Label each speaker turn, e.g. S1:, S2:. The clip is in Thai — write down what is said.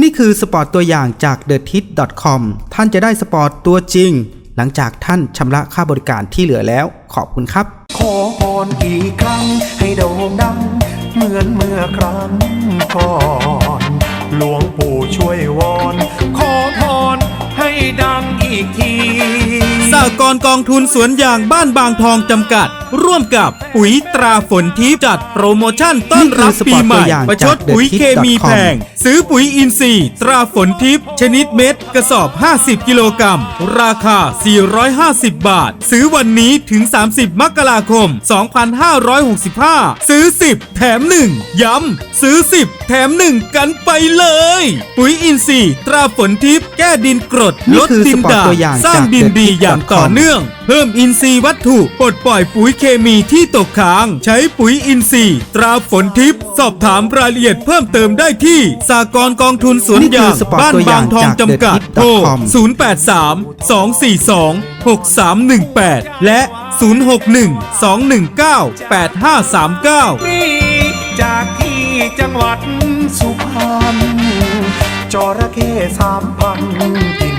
S1: นี่คือสปอร์ตตัวอย่างจาก t h e t i t c o m ท่านจะได้สปอร์ตตัวจริง หลังจากท่านชำระค่าบริการที่เหลือแล้ว ขอบคุณครับ
S2: ขอพรอีกครั้งให้โด่งดังเหมือนเมื่อครั้งก่อน หก
S3: รณ์กองทุนสวนยางบ้านบางทองจำกัด ร่วมกับปุ๋ยตราฝนทิพย์จัดโปรโมชั่นต้อนรับปีใหม่
S1: ประ
S3: ชดปุ๋ยเคมีแพง ซื้อปุ๋ยอินทรีย์ตราฝนทิพย์ชนิดเม็ด กระสอบ 50 กิโลกรัม ราคา 450 บาท ซื้อวันนี้ถึง 30 มกราคม 2565 ซื้อ 10 แถม 1 ย้ำ ซื้อ 10 แถม 1 กันไปเลย ปุ๋ยอินทรีย์ตราฝนทิพย์แก้ดินกรดลดดินด่าง
S1: ตัวอย่า
S3: สร้างดินดีอย่างต่อ
S1: com
S3: เนื่อง เพิ่มอินทรีย์วัตถุปลดปล่อยปุ๋ยเคมีที่ตกค้าง ใช้ปุ๋ยอินทรีย์ ตราฝนทิพย์สอบถามรายละเอียดเพิ่มเติมได้ที่สากรณ์กองทุนสวน
S1: นี่คื
S3: ยา
S1: องสปอร์ต
S3: บ้าน
S1: ตัวอย่า
S3: บางงทอง
S1: จาก
S3: จำกัด
S1: The Kit
S3: โทร
S1: com
S3: 083 242 6318 และ 061 219 8539
S2: นี่จากที่จังหวัดสุพรรณจระเข้สามพันกิ